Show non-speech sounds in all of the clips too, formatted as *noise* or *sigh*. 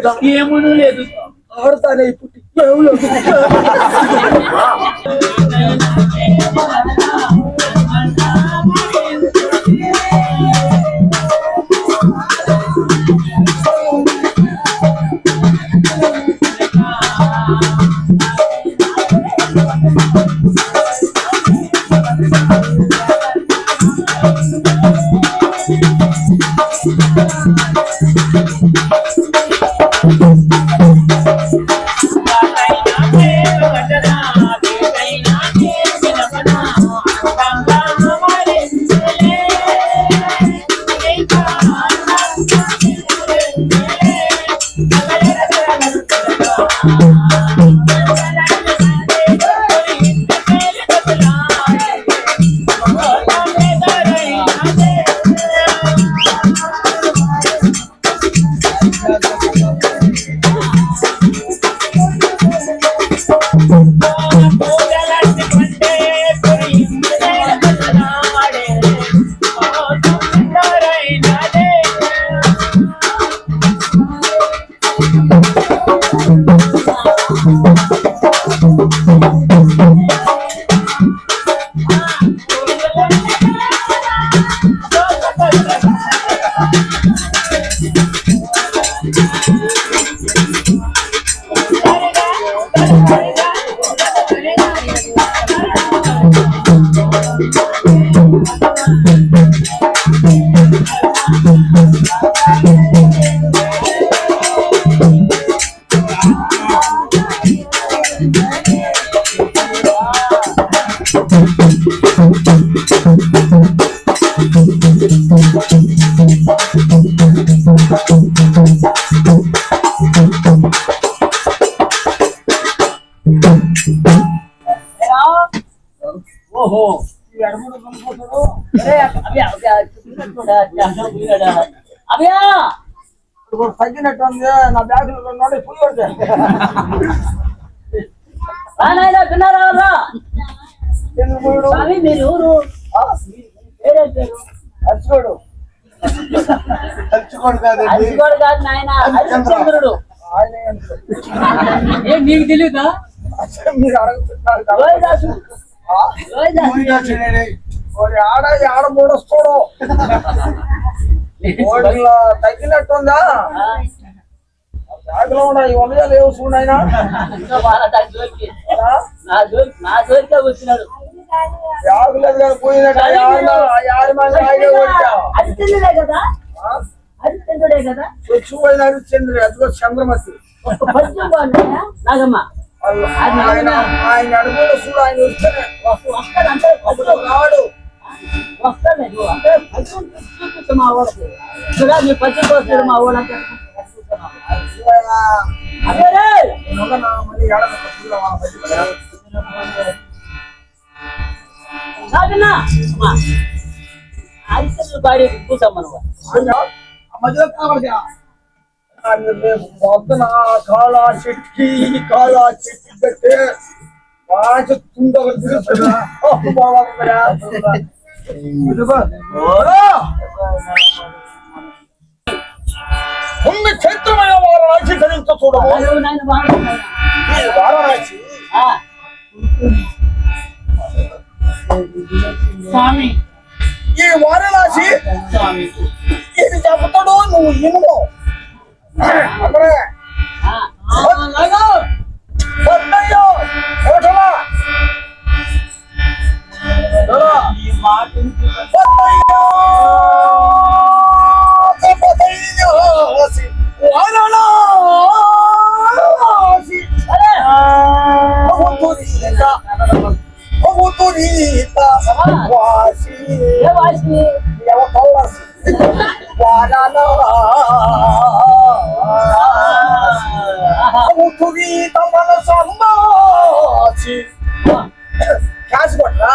లేదా ఏమను లేదు ఆడతానే పుట్టి ఏం లేదు. ఓహో ఈ ఎడమడు కొనుక్కోతాడు. అరే, అవ్యా, అవ్యా, చూసినట్టుడా, చాలా పోయాడా? అవ్యా ఇప్పుడు తగ్గినట్టు ఉంది నా బ్యాగ్ నోడి ఫుల్ కొడితే రా నాయనా, తిన్నారా రా? ఎందుకు పోయాడు స్వామి మీరు పేరు అర్చుకోడు అర్చుకోడు కాదు నాయన హరిశ్చంద్రుడు? ఏం నీకు తెలియదా మీరు అడుగుతున్నారు ఈ ఆడ మూడొస్తాడు. *laughs* వాడిలో తగ్గినట్టుందా? ఆ, బ్యాగ్లో ఉన్న ఈ వందలు లేవు చూడైనా ఇంకా వాళ్ళ నా జోలికి. నా జోలికి నా జోలికే వచ్చినాడు బ్యాగ్ లేదు కానీ పోయినట్టు ఆడ మంది ఆయనే. హరిశ్చంద్రుడే కదా? వచ్చి పోయిన చంద్రుడు అదిగో చంద్రమతి. నాగమ్మ. ఆయన అడుగులో చూడు ఆయన వస్తేనే. వస్తు- వస్తాడంటే అప్పుడు పద్యం రాడు. వస్తాడు అంటే చూపిస్తా మా వాళ్ళకి చూడా వస్తాడు మా వాళ్ళకి శివయ్య, అదే రే. నేను నా మళ్ళీ ఏడ ఫుల్ వాళ్ళ మధ్య నాగన్నా అమ్మా హరిశ్చంద్రుడు బాడీ కూసమ్మ నువ్వు ఆయన ఆ మధ్యలో కావడదా పొద్దున కాళ చెట్కి కాళ చెట్టు పెట్టి బాగా తుండగ ముందు చైత్రమైన వారణాసి వారణాసి భగవంతునిత మనసమ్మాసి క్యాష్ కొట్టరా?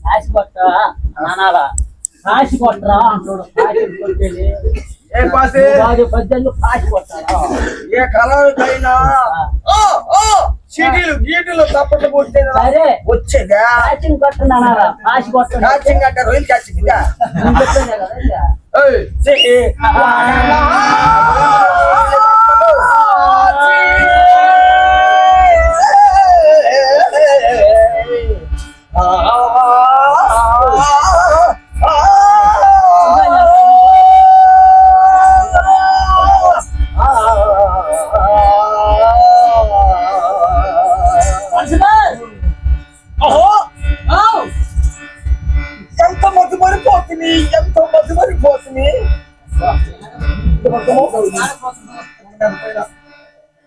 కాశీ కొట్ట నానాలా కాశీ కొట్టరా? అంటాడు కాశీ కొట్టేది. ఏ పాసే? కాదు పద్దెనిమిది కాశీ కొట్టారా ఏ ఓ! చీటీలు గీటీలు తప్పట్లు కొట్టేది సరే. వచ్చేదా? కాచింగ్ కొట్టున్నారా కాచి కొట్టున్నా కాచింగ్ అంటే రొయ్యలు కాచింగ్? ఏయ్. ఓహో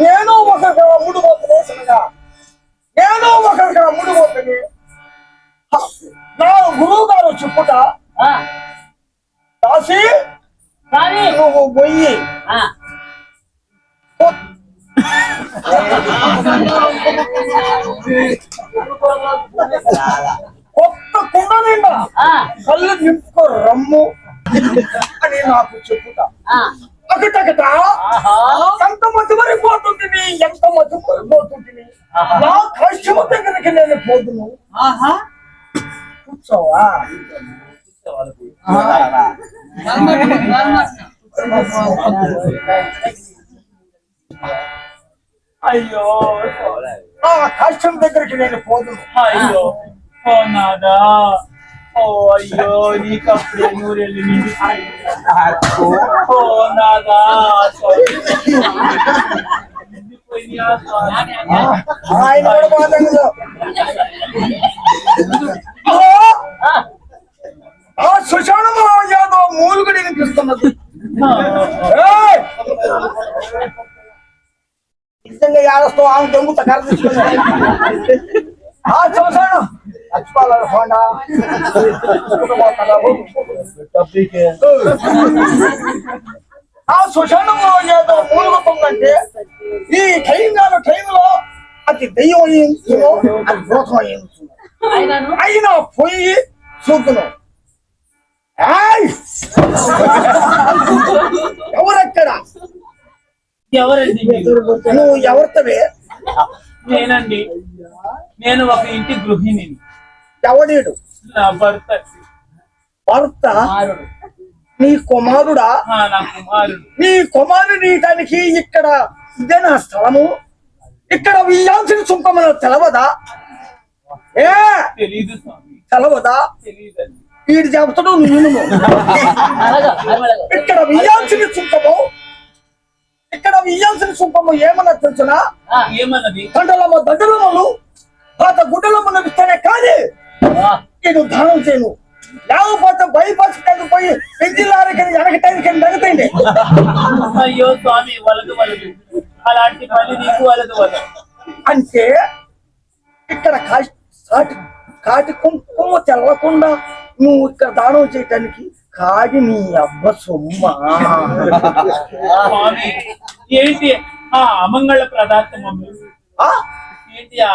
నేను అమ్ముడు పోతుంది చిన్నగా నేను ఒకరికి అమ్ముడు పోతుంది హ, నా గురువు గారు చెప్పుట. కానీ నువ్వు పోయి కొత్త కుండ నిండా. కళ్ళు నింపుకో రమ్ము. అని నాకు చెప్పుట. ఆ. దగ్గరికి నేను పోదును కూర్చోవా అయ్యో ఆ కష్టం దగ్గరికి నేను పోదును అయ్యో ఓ నాదా ఓ అయ్యో నీకప్పుడే నూరెళ్ళి నిండి ఓ నాదా నిండిపోయినాయా స్వామి? ఆయన కూడా బాధంగా ఆ, ఆ సుశాణమ యాదవ్ మూలుగుడు వినిపిస్తున్నది ఏయ్! నిజంగా యాదస్తో ఆమె దొంగత కర్ర తీసుకున్నాడు ఆ చూసాను చచ్చిపోవాలి హోండా ఆ సుశాణంలో ఏదో మూలుగుతుందంటే ఈ టైంగాల టైంలో అది దెయ్యం అయ్యించును అది భూతం ఆయనను అయినా పోయి చూపును! ఎవరెక్కడ? ఎవరండి మీరు? నువ్వు ఎవరితవే? నేనండి. నేను ఒక ఇంటి గృహిణిని. ఎవడీడు? నా భర్త. భర్త? నీ కుమారుడా? ఆ, నా కుమారుడు. నీ కుమారుడు నీటానికి ఇక్కడ ఇదే నా స్థలము? ఇక్కడ వియ్యాల్సిన సుంకమన తెలవదా? ఏ? తెలవదా? వీడు అలాగా అలాగా ఇక్కడ వియ్యాల్సిన సుంకము ఇక్కడ వియ్యాల్సిన సుంకము ఏమన్నా తెలుసునా? ఏమన్నది? దండలమ్మ దండలమ్మలు పాత గుడ్డలమ్మను ఇస్తేనే కానీ ఆ, నేను దానం చేయను. లేకపోతే బైపాస్ పోయి పెంచిల్లారికి వెనకటానికి నగతండి అయ్యో స్వామి వలదు వలదు అలాంటి పని నీకు వలదు వలదు అంటే ఇక్కడ కాటి కాటి కుంకుమ తెల్లకుండా నువ్వు ఇక్కడ దానం చేయటానికి కాడి నీ అబ్బ సొమ్మ. స్వామి ఏంటి? ఆ అమంగళ పదార్థం అమ్మ? ఏంటి ఆ?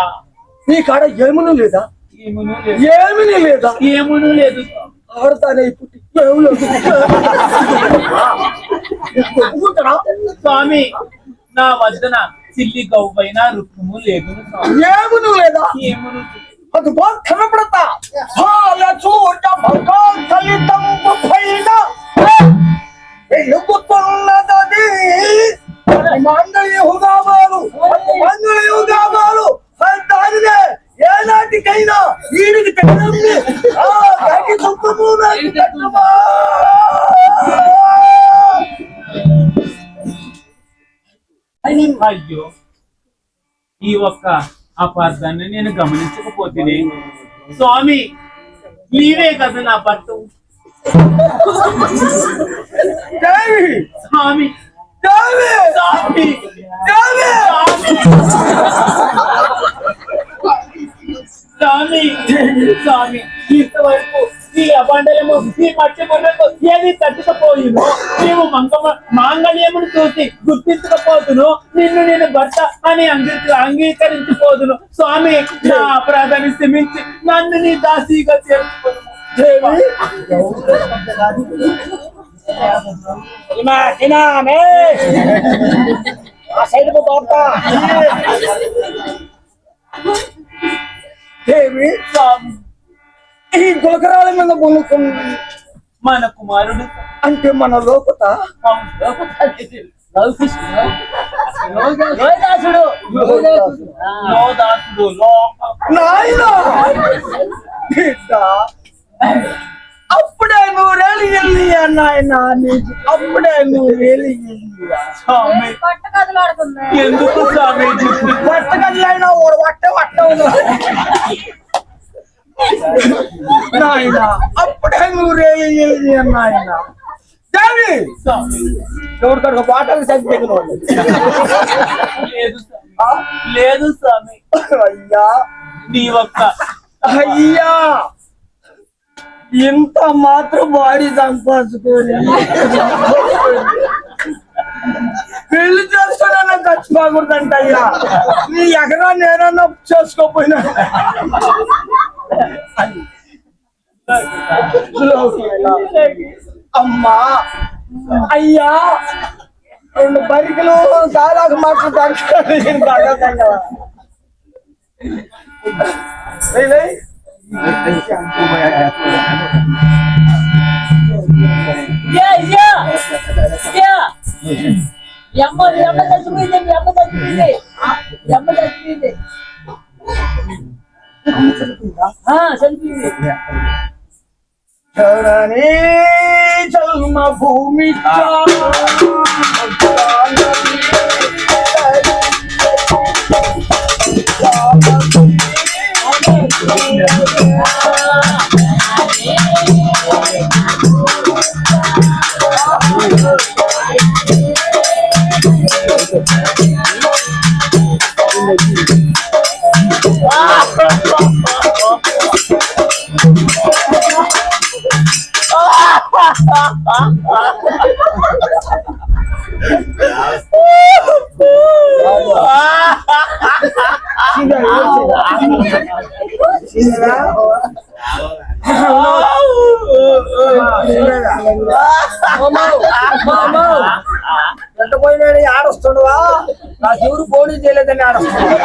నీ కాడ ఏమను లేదా? ఏమును లేదు. ఏమీ లేదా? ఏమును లేదు. ఆడతానే పుట్టి ఏమి లేదు? స్వామి నా వద్దన చిల్లి గవ్వైన రుక్ము లేదు ఏమును లేదా ఏమును భగవాన్ కనపడతా చాలా చోట భగవాన్ కలితం పైన వెలుగుతున్నదీ అయ్యో ఈ ఒక్క అపార్థాన్ని నేను గమనించకపోతేనే. స్వామి నీవే కదా నా భర్త స్వామి! స్వామి! స్వామి! స్వామి! ఇంతవరకు ఈ అబండలము ఈ మట్టి బొమ్మలకు ఏది తట్టుకపోయిను నీవు మంగమ మాంగళ్యమును చూసి గుర్తించకపోతును నిన్ను నేను భర్త అని అంగీ అంగీకరించిపోదును. స్వామి నా అపరాధాన్ని క్షమించి నన్ను నీ దాసీగా చేర్చుకోను ఆ సైడ్ దేవి స్వామి ఈ గులకరాల మీద బొనుకుంది మన కుమారుడు. అంటే మన లోపత. లోదాసుడు లోక. నాయన! అప్పుడే నూరేళ్ళు వెళ్ళి నాయన? అప్పుడే నూరేళ్ళు వెళ్ళి పట్ట ఎందుకు స్వామి? పట్టగలైనా ఓడు వట్ట వట్ట నాయన అప్పుడే నాయన దేవి! స్వామి ఎవరికొక బాటలు సరిపోయిన వాళ్ళు లేదు స్వామి. అయ్యా. నీ ఒక్క. అయ్యా. ఇంత మాత్రం బాడీ సంపాదించుకొని. పెళ్ళి చేసుకున్నా ఖర్చు బాగుందంట అయ్యా నీ ఎకరా నేనన్నా చేసుకోపోయినా. అమ్మా అయ్యా రెండు బరికలు దాదాపు మాకు దాకా యా, యా. యా. మీ అమ్మ మీ అమ్మ చరణి జన్మ భూమి *laughs* ఎంత పోయినాడు ఆడొస్తుండవా నా చెవురు పోనీ చేయలేదని ఆడొస్తున్నాడు